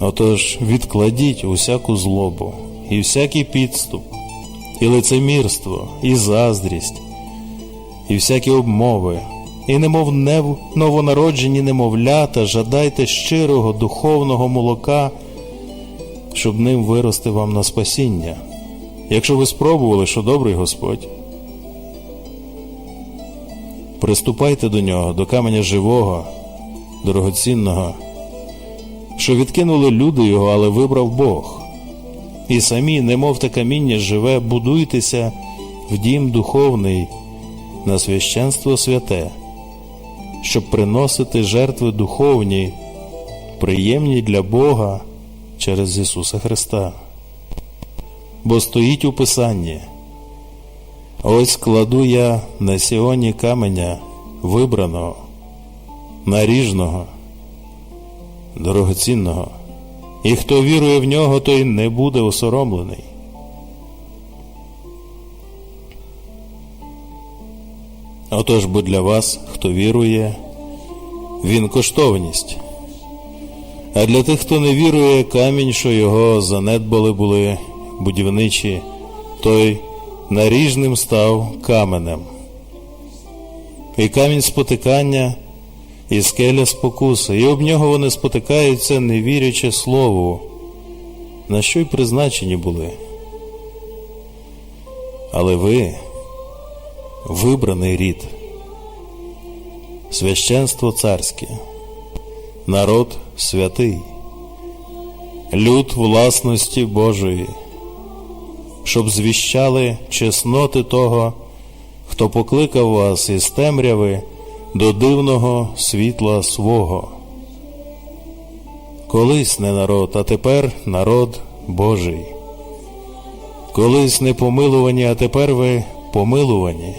Отож відкладіть усяку злобу, і всякий підступ, і лицемірство, і заздрість, і всякі обмови, і немов нев новонароджені немовлята, жадайте щирого духовного молока, щоб ним вирости вам на спасіння, якщо ви спробували, що добрий Господь. Приступайте до нього, до каменя живого, дорогоцінного, що відкинули люди його, але вибрав Бог. І самі, немов те каміння живе, будуйтеся в дім духовний на священство святе, щоб приносити жертви духовні, приємні для Бога через Ісуса Христа. Бо стоїть у Писанні. Ось кладу я на сіоні каменя вибраного, наріжного, дорогоцінного, і хто вірує в нього, той не буде осоромлений. Отож бо для вас, хто вірує, він коштовність. А для тих, хто не вірує, камінь, що його занедбали були будівничі, той наріжним став каменем. І камінь спотикання, і скеля спокуси, і об нього вони спотикаються, не вірячи слову, на що й призначені були. Але ви вибраний рід, священство царське, народ святий, люд власності Божої щоб звіщали чесноти того, хто покликав вас із темряви до дивного світла свого. Колись не народ, а тепер народ Божий. Колись не помилувані, а тепер ви помилувані.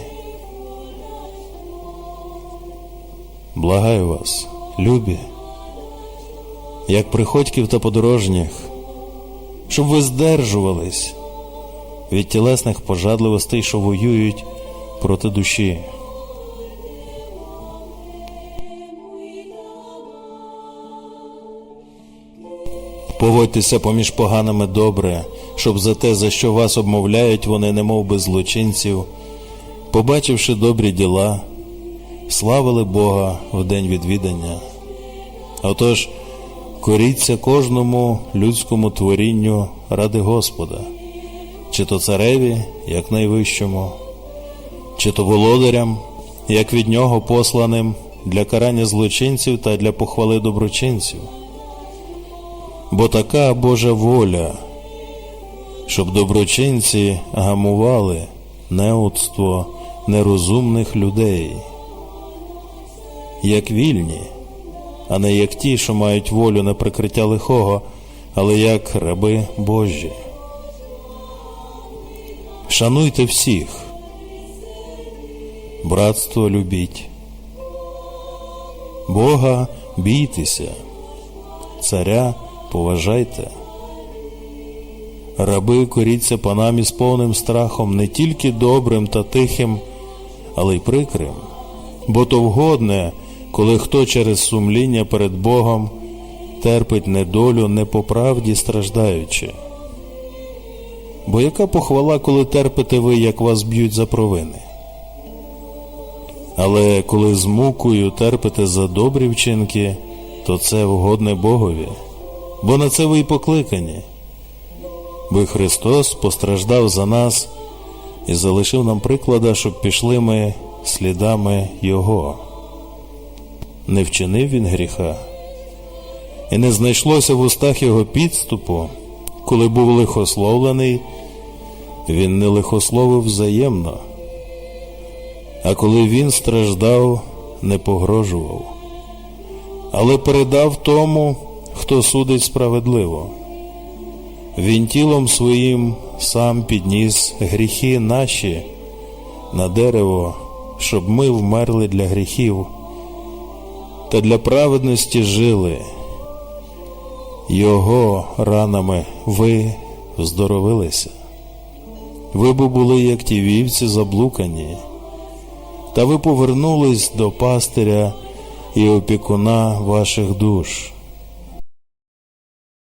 Благаю вас, любі, як приходьків та подорожніх, щоб ви здержувались від тілесних пожадливостей, що воюють проти душі. Поводьтеся поміж поганими добре, щоб за те, за що вас обмовляють, вони, немов би злочинців, побачивши добрі діла, славили Бога в день відвідання. Отож, коріться кожному людському творінню ради Господа чи то цареві, як найвищому, чи то володарям, як від нього посланим для карання злочинців та для похвали доброчинців. Бо така Божа воля, щоб доброчинці гамували неудство нерозумних людей, як вільні, а не як ті, що мають волю на прикриття лихого, але як раби Божі. Шануйте всіх, братство любіть, Бога бійтеся, царя поважайте, раби коріться панам із повним страхом не тільки добрим та тихим, але й прикрим, бо то вгодне, коли хто через сумління перед Богом терпить недолю не по правді страждаючи. Бо яка похвала, коли терпите ви, як вас б'ють за провини? Але коли з мукою терпите за добрі вчинки, то це вгодне Богові, бо на це ви й покликані. Бо Христос постраждав за нас і залишив нам приклада, щоб пішли ми слідами Його. Не вчинив він гріха, і не знайшлося в устах його підступу коли був лихословлений, він не лихословив взаємно, а коли він страждав, не погрожував, але передав тому, хто судить справедливо. Він тілом своїм сам підніс гріхи наші на дерево, щоб ми вмерли для гріхів та для праведності жили. Його ранами ви здоровилися. Ви б були, як ті вівці заблукані, та ви повернулись до пастиря і опікуна ваших душ.